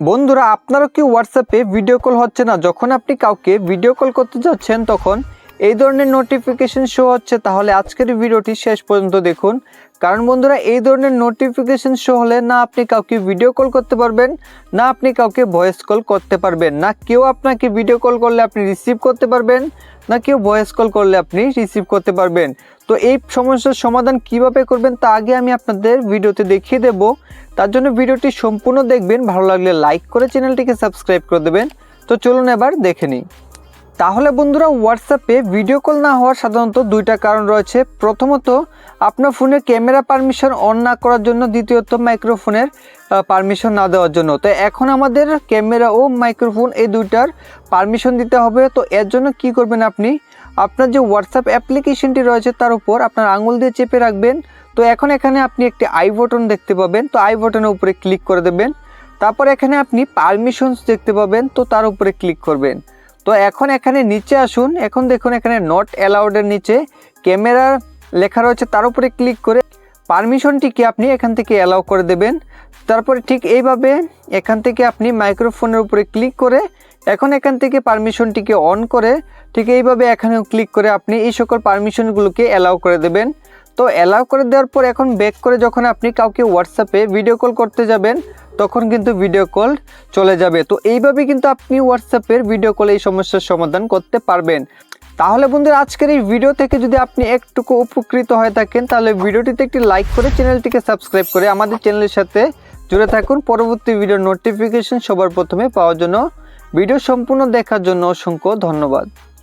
বন্ধুরা, আপনারও কি হোয়াটসঅ্যাপে ভিডিও কল হচ্ছে না? যখন আপনি কাউকে ভিডিও কল করতে যাচ্ছেন, তখন এই ধরনের নোটিফিকেশন শো হচ্ছে, তাহলে আজকের ভিডিওটি শেষ পর্যন্ত দেখুন। কারণ বন্ধুরা, এই ধরনের নোটিফিকেশন শো হলে না আপনি কাউকে ভিডিও কল করতে পারবেন, না আপনি কাউকে ভয়েস কল করতে পারবেন, না কেউ আপনাকে ভিডিও কল করলে আপনি রিসিভ করতে পারবেন, না কেউ ভয়েস কল করলে আপনি রিসিভ করতে পারবেন। তো এই সমস্যার সমাধান কীভাবে করবেন, তা আগে আমি আপনাদের ভিডিওতে দেখিয়ে দেব। তার জন্য ভিডিওটি সম্পূর্ণ দেখবেন, ভালো লাগলে লাইক করে চ্যানেলটিকে সাবস্ক্রাইব করে দেবেন। তো চলুন এবার দেখে নিই। তাহলে বন্ধুরা হোয়াটসঅ্যাপে ভিডিও কল না হওয়ার সাধারণত দুইটা কারণ রয়েছে। প্রথমত, আপনার ফোনে ক্যামেরা পারমিশন অন না করার জন্য, দ্বিতীয়ত মাইক্রোফোনের পারমিশন না দেওয়ার জন্য। তো এখন আমাদের ক্যামেরা ও মাইক্রোফোন এই দুইটার পারমিশন দিতে হবে। তো এর জন্য কি করবেন আপনি? আপনার যে হোয়াটসঅ্যাপ অ্যাপ্লিকেশনটি রয়েছে, তার উপর আপনার আঙুল দিয়ে চেপে রাখবেন। তো এখন এখানে আপনি একটি আই বটন দেখতে পাবেন। তো আই বটনের উপরে ক্লিক করে দেবেন। তারপর এখানে আপনি পারমিশনস দেখতে পাবেন। তো তার উপরে ক্লিক করবেন। তো এখন এখানে নিচে আসুন। এখন দেখুন এখানে নট অ্যালাউডের নিচে ক্যামেরা লেখা রয়েছে। তার উপরে ক্লিক করে পারমিশনটিকে আপনি এখান থেকে অ্যালাউ করে দেবেন। তারপরে ঠিক এইভাবে এখান থেকে আপনি মাইক্রোফোনের উপরে ক্লিক করে এখন এখান থেকে পারমিশনটিকে অন করে ঠিক এইভাবে এখানেও ক্লিক করে আপনি এই সকল পারমিশনগুলোকে অ্যালাউ করে দেবেন। তো অ্যালাউ করে দেওয়ার পর এখন ব্যাক করে যখন আপনি কাউকে হোয়াটসঅ্যাপে ভিডিও কল করতে যাবেন, তখন কিন্তু ভিডিও কল চলে যাবে। তো এইভাবে কিন্তু আপনি হোয়াটসঅ্যাপের ভিডিও কলে এই সমস্যার সমাধান করতে পারবেন। তাহলে বন্ধুরা, আজকের এই ভিডিও থেকে যদি আপনি একটুকু উপকৃত হয়ে থাকেন, তাহলে ভিডিওটিতে একটি লাইক করে চ্যানেলটিকে সাবস্ক্রাইব করে আমাদের চ্যানেলের সাথে জুড়ে থাকুন। পরবর্তী ভিডিও নোটিফিকেশন সবার প্রথমে পাওয়ার জন্য ভিডিও সম্পূর্ণ দেখার জন্য অসংখ্য ধন্যবাদ।